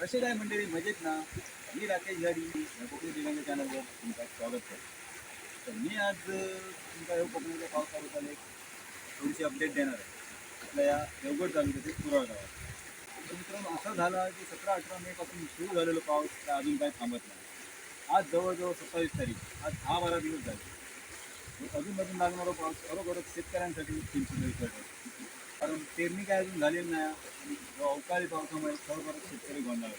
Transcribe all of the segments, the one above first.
कसे काय मंडळी? मजेत ना? मी राकेश झाडी कोकणी दिव्यांग चॅनलवर तुमचं स्वागत करतो. तर मी आज तुमचा ह्यो पाऊस चालू झाले थोडीशी अपडेट देणार आहे. आपल्या या देवगड तालुक्यातील कुराळ गावात. मित्रांनो असं झालं की सतरा अठरा मे पासून सुरू झालेलो पाऊस त्या अजून काही थांबत नाही. आज जवळजवळ सत्तावीस तारीख. आज दहा बारा दिवस झाले. अजूनमधून अजून लागणारा पाऊस खरोखरच शेतकऱ्यांसाठी चिंतेचा विषय कारण पेरणी काय अजून झालेली नाही. आणि अवकाळी पावसामुळे खरोखरच शेतकरी गोंधळ.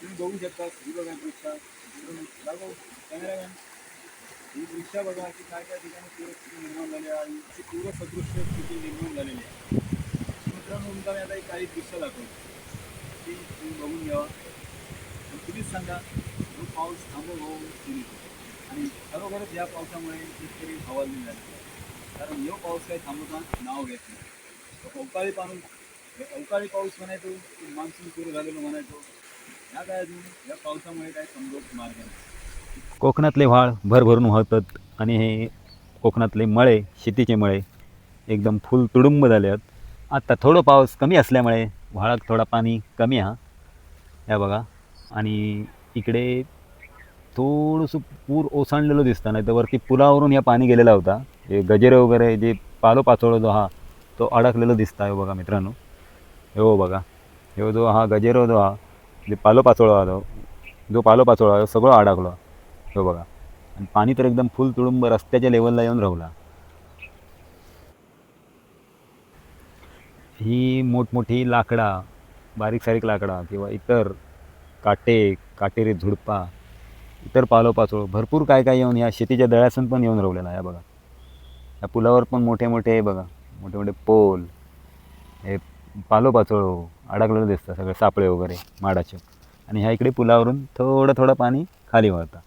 तुम्ही बघू शकता ही काय रिक्षा दाखव कॅमेरामॅन ही रिक्षा बघा की काय काय ठिकाणी पूरस्थिती निर्माण झाली आहे. आणि ती पूरसदृश्य स्थिती निर्माण झालेली आहे. मित्रांनो तुमचा मी आता एक काही दृश्य दाखवतो. ती तुम्ही बघून घ्यावा तुम्हीच सांगा जो पाऊस थांबव होऊन आणि खरोखरच या पावसामुळे शेतकरी हवालदिल झाले. कारण यो पाऊस काही थांबवता नाव घेत नाही. अवकाळी पाहून अवकाळी पाऊस म्हणायचो की मान्सून सुरू झालेलं म्हणायचो. या काय अजून या पावसामुळे काय समजत मार्ग नाही. कोकणातले व्हाळ भरभरून वाहतात आणि हे कोकणातले मळे शेतीचे मळे एकदम फुल तुडुंब झाले आहेत. आत्ता थोडं पाऊस कमी असल्यामुळे व्हाळात थोडा पाणी कमी हा या बघा. आणि इकडे थोडंसं पूर ओसांडलेलं दिसतं नाही तर वरती पुलावरून या पाणी गेलेला होता. हे गजेरे वगैरे जे पालो पाचोळा जो हा तो अडकलेलं दिसत आहे बघा मित्रांनो. हो बघा. ह्यो जो हा गजेरो जो हा जे पालो हा जो जो पालो पाचोळो आहे, सगळं अडकलं. हो बघा. आणि पाणी तर एकदम फुल तुडुंब रस्त्याच्या लेवलला येऊन राहला. ही मोठमोठी लाकडा बारीक सारीक लाकडा किंवा इतर काटे काटेरी झुडपा इतर पालोपाचोळ भरपूर काय काय येऊन या शेतीच्या दळ्यासून पण येऊन राहिलेला आहे या बघा. या पुलावर पण मोठे मोठे हे बघा. मोठे मोठे पोल हे पालोपाचोळो अडकलेलं दिसतं सगळे सापळे वगैरे माडाचे. आणि ह्या इकडे पुलावरून थोडं थोडं पाणी खाली वळतं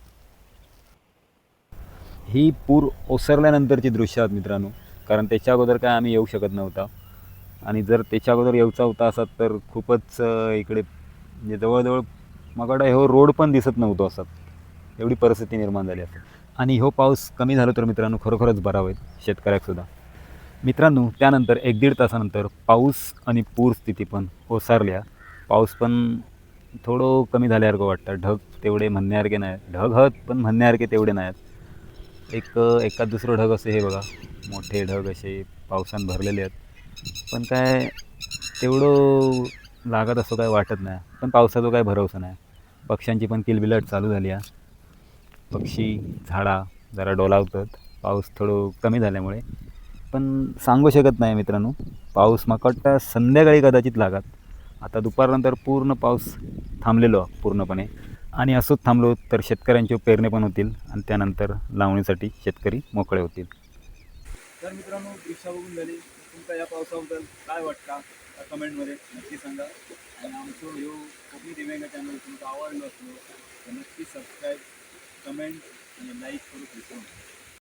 ही पूर ओसरल्यानंतरची दृश्य आहेत मित्रांनो. कारण त्याच्या अगोदर काय आम्ही येऊ शकत नव्हता. आणि जर त्याच्या अगोदर येऊचा होता असत तर खूपच इकडे म्हणजे जवळजवळ मगाडा हो रोड पण दिसत नव्हतो असत एवढी परिस्थिती निर्माण झाली असत आणि हो पाऊस कमी झाला तर मित्रांनो खरोखरच बरा होईल शेतकऱ्याकसुद्धा मित्रांनो त्यानंतर एक दीड तासानंतर पाऊस आणि पूर स्थिती पण ओसारल्या. पाऊस पण थोडं कमी झाल्यासारखं वाटतं. ढग तेवढे म्हणण्यासारखे नाही ढग हत पण म्हणण्यासारखे तेवढे नाहीत. एक एका दुसरं ढग असे हे बघा. मोठे ढग असे पावसानं भरलेले आहेत. पण काय तेवढं लागत असं काय वाटत नाही. पण पावसाचा काय भरोसा नाही. पक्ष्यांची पण किलबिलाट चालू झाली आहे. पक्षी झाडा जरा डोलावतात. पाऊस थोडं कमी झाल्यामुळे पण सांगू शकत नाही मित्रांनो. पाऊस मकट्टा संध्याकाळी कदाचित लागत. आता दुपारनंतर पूर्ण पाऊस थांबलेलो पूर्णपणे. आणि असंच थांबलो तर शेतकऱ्यांचे पेरणे पण होतील आणि त्यानंतर लावणीसाठी शेतकरी मोकळे होतील. तर मित्रांनो दृश्य बघून झाली. तुमचा या पावसाबद्दल काय वाटतं? कमेंटमध्ये नक्की सांगा. आणि आमचं ह्यो कोकणी दिव्यांग चॅनल तुमचं आवडलं असलो तर नक्की सबस्क्राईब कमेंट आणि लाईक करू विसरू नका.